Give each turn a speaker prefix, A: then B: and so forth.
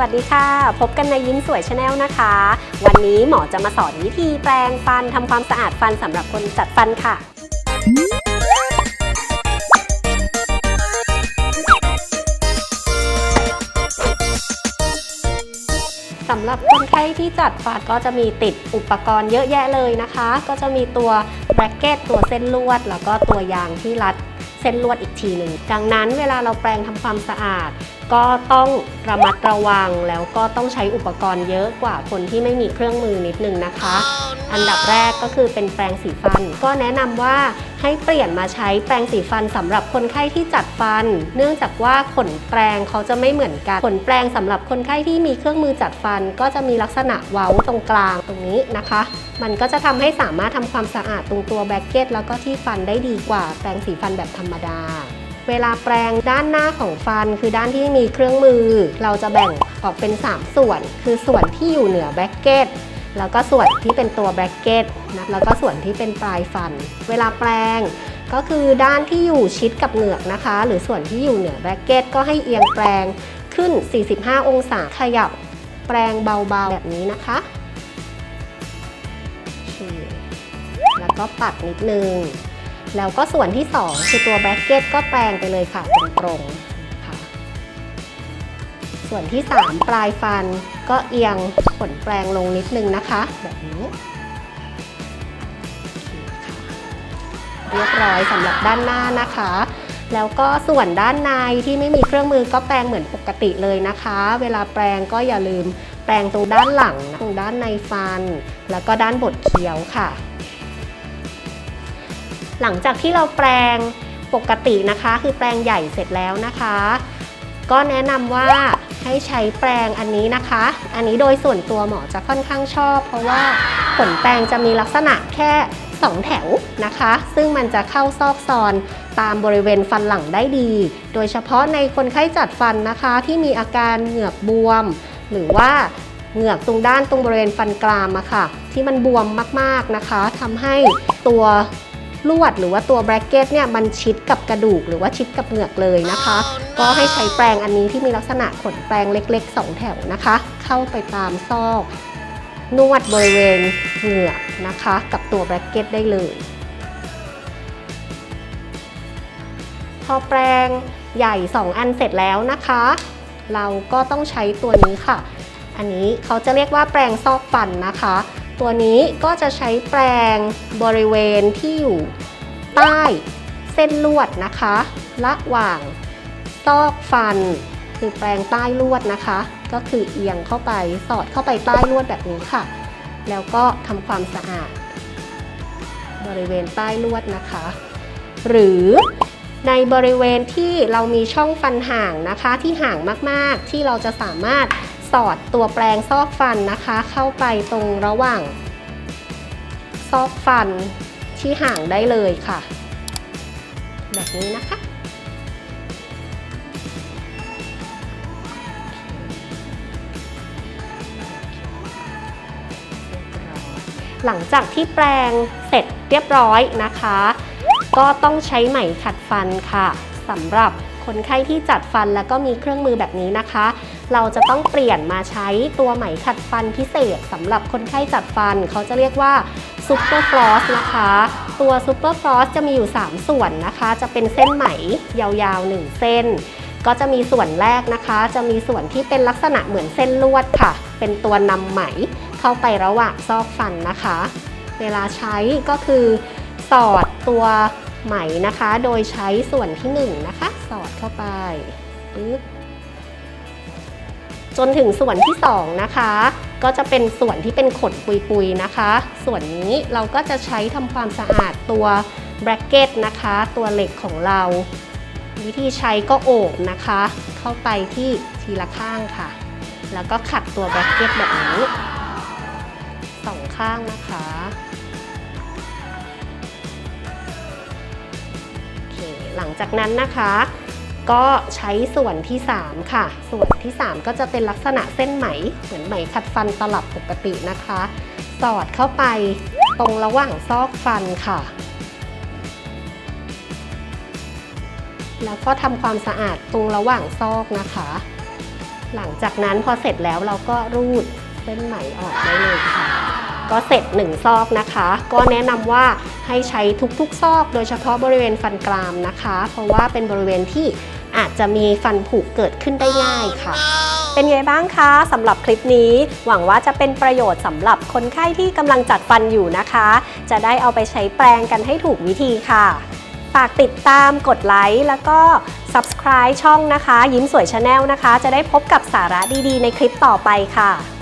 A: วัสดีค่ะ พบกันในยิ้มสวยชาแนลนะคะ วันนี้หมอจะมาสอนวิธีแปรงฟันทำความสะอาดฟันสำหรับคนจัดฟันค่ะ สำหรับคนไข้ที่จัดฟันก็จะมีติดอุปกรณ์เยอะแยะเลยนะคะ ก็จะมีตัวแบรกเกตตัวเส้นลวด แล้วก็ตัวยางที่รัด เส้นลวดอีกทีหนึ่งดังนั้นเวลาเราแปรงทำความสะอาด ก็ต้องระมัดระวังแล้วก็ต้องใช้อุปกรณ์เยอะกว่าคนที่ไม่มีเครื่องมือนิดนึงนะคะ อันดับแรกก็คือเป็นแปรงสีฟัน ก็แนะนำว่าให้เปลี่ยนมาใช้แปรงสีฟันสำหรับคนไข้ที่จัดฟัน เนื่องจากว่าขนแปรงเขาจะไม่เหมือนกัน ขนแปรงสำหรับคนไข้ที่มีเครื่องมือจัดฟัน ก็จะมีลักษณะเว้าตรงกลางตรงนี้นะคะ มันก็จะทำให้สามารถทำความสะอาดตรงตัวแบกเก็ตแล้วก็ที่ฟันได้ดีกว่าแปรงสีฟันแบบธรรมดาเวลาแปรงด้านหน้าของฟันคือด้านที่มีเครื่องมือ เราจะแบ่งออกเป็น 3 ส่วน คือส่วนที่อยู่เหนือแบกเก็ต แล้วก็ส่วนที่เป็นตัวแบรกเก็ตนะแล้วก็ส่วนที่เป็นปลายฟัน เวลาแปรงก็คือด้านที่อยู่ชิดกับเหงือกนะคะ หรือส่วนที่อยู่เหนือแบรกเก็ตก็ให้เอียงแปรงขึ้น 45 องศาขยับแปรงเบาๆแบบนี้นะคะ แล้วก็ปัดนิดนึง แล้วก็ส่วนที่ 2 คือตัวแบรกเก็ตก็แปรงไปเลยค่ะตรงๆ ส่วนที่ 3 ปลายฟันก็เอียงขนแปรงลงนิดนึงนะคะ แบบนี้เรียบร้อยสำหรับด้านหน้านะคะ แล้วก็ส่วนด้านในที่ไม่มีเครื่องมือก็แปรงเหมือนปกติเลยนะคะ เวลาแปรงก็อย่าลืมแปรงตรงด้านหลังตรงด้านในฟัน แล้วก็ด้านบดเคี้ยวค่ะ หลังจากที่เราแปรงปกตินะคะ คือแปรงใหญ่เสร็จแล้วนะคะ ก็แนะนำว่า ให้ใช้แปรงอันนี้นะคะ อันนี้โดยส่วนตัวหมอจะค่อนข้างชอบ เพราะว่าขนแปรงจะมีลักษณะแค่2แถวนะคะ ซึ่งมันจะเข้าซอกซอนตามบริเวณฟันหลังได้ดี โดยเฉพาะในคนไข้จัดฟันนะคะ ที่มีอาการเหงือกบวม หรือว่าเหงือกตรงด้านตรงบริเวณฟันกรามอะค่ะ ที่มันบวมมากๆนะคะทำให้ตัว ลวดหรือว่าตัวแบรกเก็ตเนี่ยมันชิดกับกระดูกหรือว่าชิดกับเหงือกเลยนะคะ ก็ให้ใช้แปรงอันนี้ที่มีลักษณะขนแปรงเล็ก ๆ 2 แถวนะคะ เข้าไปตามซอก นวดบริเวณเหงือกนะคะ กับตัวแบรกเก็ตได้เลย พอแปรงใหญ่ 2 อันเสร็จแล้วนะคะ เราก็ต้องใช้ตัวนี้ค่ะ อันนี้เขาจะเรียกว่าแปรงซอกฟันนะคะ ตัวนี้ก็จะใช้แปรงบริเวณที่อยู่ใต้เส้นลวดนะคะ ระหว่างซอกฟัน คือแปรงใต้ลวดนะคะ ก็คือเอียงเข้าไปสอดเข้าไปใต้ลวดแบบนี้ค่ะ แล้วก็ทำความสะอาด บริเวณใต้ลวดนะคะ หรือในบริเวณที่เรามีช่องฟันห่างนะคะ ที่ห่างมากๆที่เราจะสามารถ สอดตัวแปรงซอกฟันนะคะ เข้าไปตรงระหว่าง ซอกฟันที่ห่างได้เลยค่ะ แบบนี้นะคะ หลังจากที่แปรงเสร็จเรียบร้อยนะคะ ก็ต้องใช้ไหมขัดฟันค่ะสำหรับคนไข้ที่จัดฟันแล้วก็มีเครื่องมือแบบนี้นะคะ เราจะต้องเปลี่ยนมาใช้ตัวไหมขัดฟันพิเศษสำหรับคนไข้จัดฟัน เขาจะเรียกว่าซูเปอร์ฟลอสนะคะ ตัวซูเปอร์ฟลอสจะมีอยู่ 3 ส่วนนะคะ จะเป็นเส้นไหมยาวๆ 1 เส้น ก็จะมีส่วนแรกนะคะ จะมีส่วนที่เป็นลักษณะเหมือนเส้นลวดค่ะ เป็นตัวนำไหมเข้าไประหว่างซอกฟันนะคะ เวลาใช้ก็คือสอดตัวไหมนะคะ โดยใช้ส่วนที่1นงนะคะ สอดเข้าไปปึ๊บ จนถึงส่วนที่ 2 นะคะ ก็จะเป็นส่วนที่เป็นขนปุยๆนะคะ ส่วนนี้เราก็จะใช้ทำความสะอาดตัวแบรกเก็ตนะคะ ตัวเหล็กของเรา วิธีใช้ก็โอบนะคะ เข้าไปที่ทีละข้างค่ะ แล้วก็ขัดตัวแบรกเก็ตแบบนี้สองข้างนะคะโอเคหลังจากนั้นนะคะ ก็ใช้ส่วนที่ 3 ค่ะ ส่วนที่ 3 ก็จะเป็นลักษณะเส้นไหม เหมือนไหมขัดฟันตลับปกตินะคะ สอดเข้าไปตรงระหว่างซอกฟันค่ะ แล้วก็ทำความสะอาดตรงระหว่างซอกนะคะ หลังจากนั้นพอเสร็จแล้วเราก็รูดเส้นไหมออกได้เลยค่ะ ก็เสร็จ 1 ซอกนะคะ ก็แนะนำว่าให้ใช้ทุกๆ ซอก โดยเฉพาะบริเวณฟันกรามนะคะ เพราะว่าเป็นบริเวณที่อาจจะมีฟันผุเกิดขึ้นได้ง่ายค่ะ
B: เป็นไงบ้างคะสำหรับคลิปนี้ หวังว่าจะเป็นประโยชน์สำหรับคนไข้ที่กำลังจัดฟันอยู่นะคะ จะได้เอาไปใช้แปลงกันให้ถูกวิธีค่ะฝากติดตามกดไลค์แล้วก็ subscribe ช่องนะคะ ยิ้มสวยชาแนลนะคะ จะได้พบกับสาระดีๆ ในคลิปต่อไปค่ะ